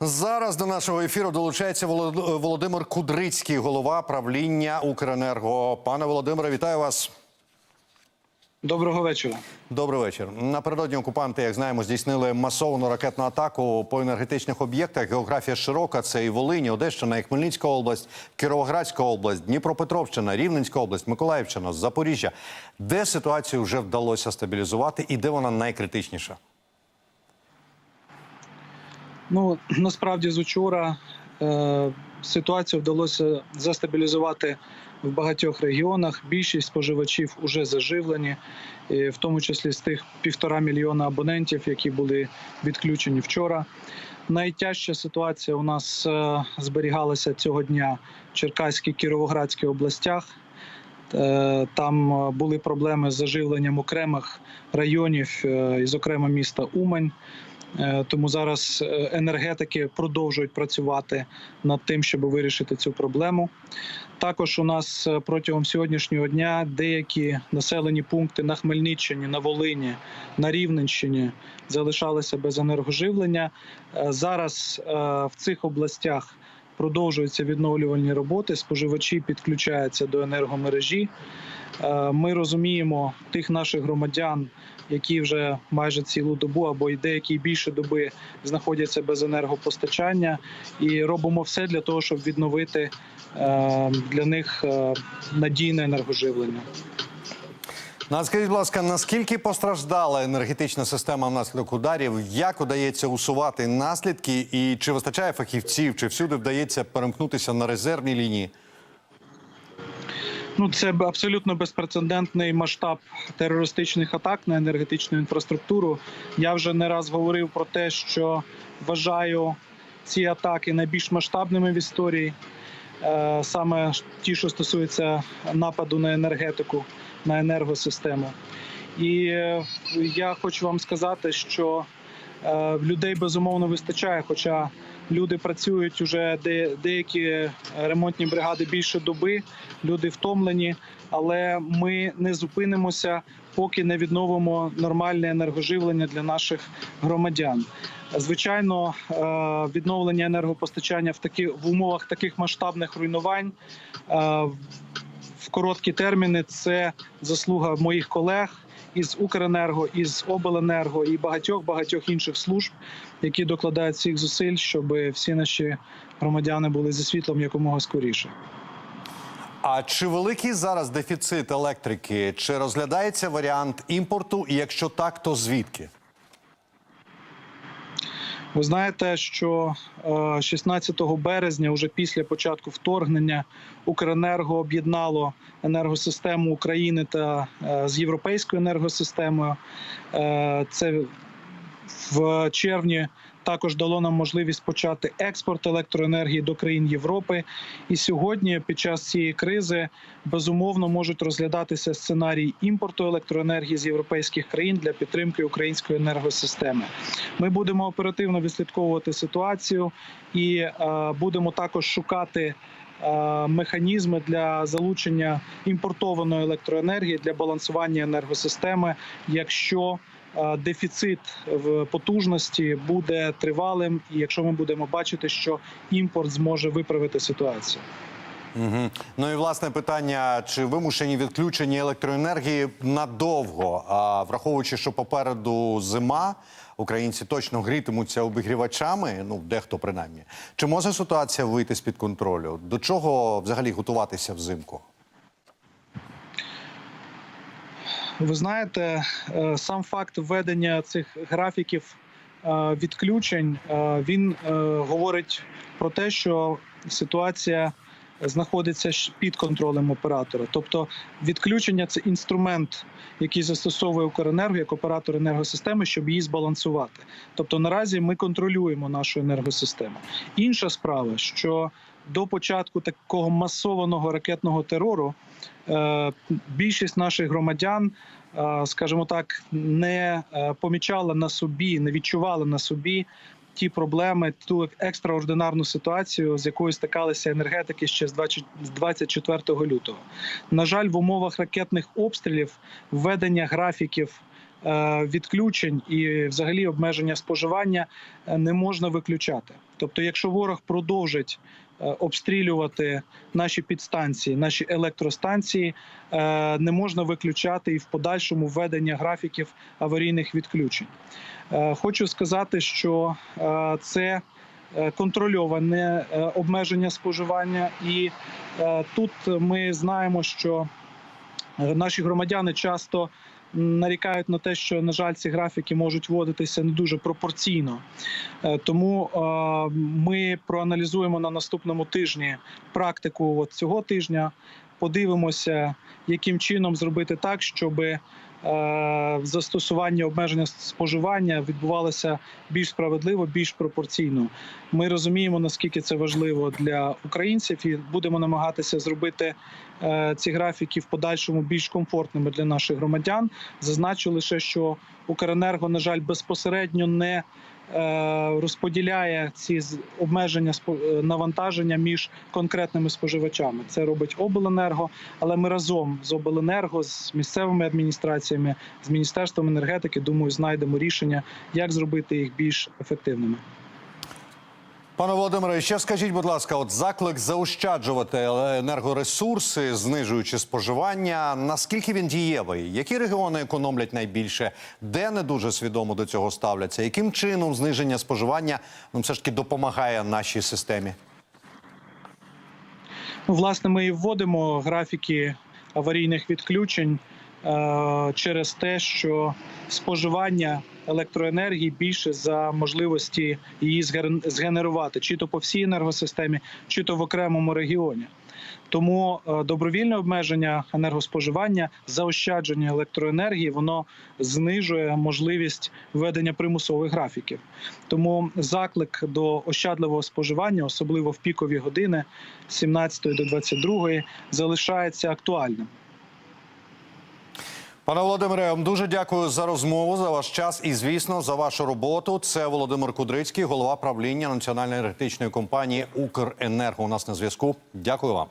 Зараз до нашого ефіру долучається Волод- Володимир Кудрицький, голова правління Укренерго. Пане Володимире, вітаю вас. Доброго вечора. Добрий вечір. Напередодні окупанти, як знаємо, здійснили масовану ракетну атаку по енергетичних об'єктах. Географія широка. Це і Волинь, і Одещина, і Хмельницька область, Кіровоградська область, Дніпропетровщина, Рівненська область, Миколаївщина, Запоріжжя. Де ситуацію вже вдалося стабілізувати і де вона найкритичніша? Ну насправді з учора е, ситуацію вдалося застабілізувати в багатьох регіонах. Більшість споживачів вже заживлені, в тому числі з тих півтора мільйона абонентів, які були відключені вчора. Найтяжча ситуація у нас е, зберігалася цього дня в Черкаській Кіровоградській областях. Е, Там е, були проблеми з заживленням окремих районів, е, і, зокрема, міста Умань. Е, Тому зараз е, енергетики продовжують працювати над тим, щоб вирішити цю проблему. Також у нас е, протягом сьогоднішнього дня деякі населені пункти на Хмельниччині, на Волині, на Рівненщині залишалися без енергоживлення. Зараз в цих областях продовжуються відновлювальні роботи. Споживачі підключаються до енергомережі. Е, Ми розуміємо тих наших громадян, які вже майже цілу добу або й деякі більше доби знаходяться без енергопостачання, і робимо все для того, щоб відновити е, для них е, надійне енергоживлення. Ну, скажіть, будь ласка, наскільки постраждала енергетична система внаслідок ударів? Як удається усувати наслідки? І чи вистачає фахівців, чи всюди вдається перемкнутися на резервні лінії? Ну, це абсолютно безпрецедентний масштаб терористичних атак на енергетичну інфраструктуру. Я вже не раз говорив про те, що вважаю ці атаки найбільш масштабними в історії. Е, Саме ті, що стосуються нападу на енергетику, на енергосистему. І е, я хочу вам сказати, що е, людей безумовно вистачає, хоча люди працюють уже де, деякі ремонтні бригади більше доби, люди втомлені, але ми не зупинимося, поки не відновимо нормальне енергоживлення для наших громадян. Звичайно, е, відновлення енергопостачання в такі в умовах таких масштабних руйнувань в короткі терміни це заслуга моїх колег із Укренерго, із Обленерго і багатьох багатьох інших служб, які докладають всіх зусиль, щоб всі наші громадяни були зі світлом якомога скоріше. А чи великий зараз дефіцит електрики? Чи розглядається варіант імпорту? І якщо так, то звідки? Ви знаєте, що е, 16 березня, уже після початку вторгнення, Укренерго об'єднало енергосистему України та е, з європейською енергосистемою. Е, Це в червні також дало нам можливість почати експорт електроенергії до країн Європи. І сьогодні, під час цієї кризи, безумовно можуть розглядатися сценарії імпорту електроенергії з європейських країн для підтримки української енергосистеми. Ми будемо оперативно відслідковувати ситуацію і е, будемо також шукати. Е, Механізми для залучення імпортованої електроенергії для балансування енергосистеми, якщо е, дефіцит в потужності буде тривалим, і якщо ми будемо бачити, що імпорт зможе виправити ситуацію. Угу. Ну і власне питання: чи вимушені відключені електроенергії надовго? А враховуючи, що попереду зима, українці точно грітимуться обігрівачами. Ну дехто принаймні. Чи може ситуація вийти з під контролю? До чого взагалі готуватися взимку? Ви знаєте, е, сам факт введення цих графіків е, відключень е, він говорить про те, що ситуація знаходиться під контролем оператора. Тобто, відключення це інструмент, який застосовує Укренерго як оператор енергосистеми, щоб її збалансувати. Тобто, наразі ми контролюємо нашу енергосистему. Інша справа, що до початку такого масованого ракетного терору е, більшість наших громадян, е, скажімо так, не е, помічала на собі, не відчувала на собі ті проблеми, ту екстраординарну ситуацію, з якою стикалися енергетики ще з 20 з 24 лютого. На жаль, в умовах ракетних обстрілів введення графіків. е, Відключень і взагалі обмеження споживання е, не можна виключати. Тобто якщо ворог продовжить е, обстрілювати наші підстанції, наші електростанції, е, не можна виключати і в подальшому введення графіків аварійних відключень. Е, Хочу сказати, що це контрольоване обмеження споживання, і тут ми знаємо, що наші громадяни часто нарікають на те, що на жаль, ці графіки можуть вводитися не дуже пропорційно. Е, Тому е, ми проаналізуємо на наступному тижні практику от цього тижня. Подивимося, яким чином зробити так, щоб е, застосування обмеження споживання відбувалося більш справедливо, більш пропорційно. Ми розуміємо, наскільки це важливо для українців, і будемо намагатися зробити е, ці графіки в подальшому більш комфортними для наших громадян. Зазначу лише, що Укренерго, на жаль, безпосередньо не е, розподіляє ці обмеження е, навантаження між конкретними споживачами. Це робить обленерго, але ми разом з обленерго, з місцевими адміністраціями, з міністерством енергетики, думаю, знайдемо рішення, як зробити їх більш ефективними. Пане Володимире, ще скажіть, будь ласка, от заклик заощаджувати енергоресурси, знижуючи споживання. Наскільки він дієвий? Які регіони економлять найбільше? Де не дуже свідомо до цього ставляться? Яким чином зниження споживання ну, все ж таки допомагає нашій системі? Ну, власне, ми і вводимо графіки аварійних відключень через те, що споживання електроенергії більше за можливості її згенерувати, чи то по всій енергосистемі, чи то в окремому регіоні. Тому е, добровільне обмеження енергоспоживання, заощадження електроенергії, воно знижує можливість введення примусових графіків. Тому заклик до ощадливого споживання, особливо в пікові години з 17 до 22, залишається актуальним. Пане Володимире, вам дуже дякую за розмову, за ваш час і, звісно, за вашу роботу. Це Володимир Кудрицький, голова правління національної енергетичної компанії Укренерго. У нас на зв'язку. Дякую вам.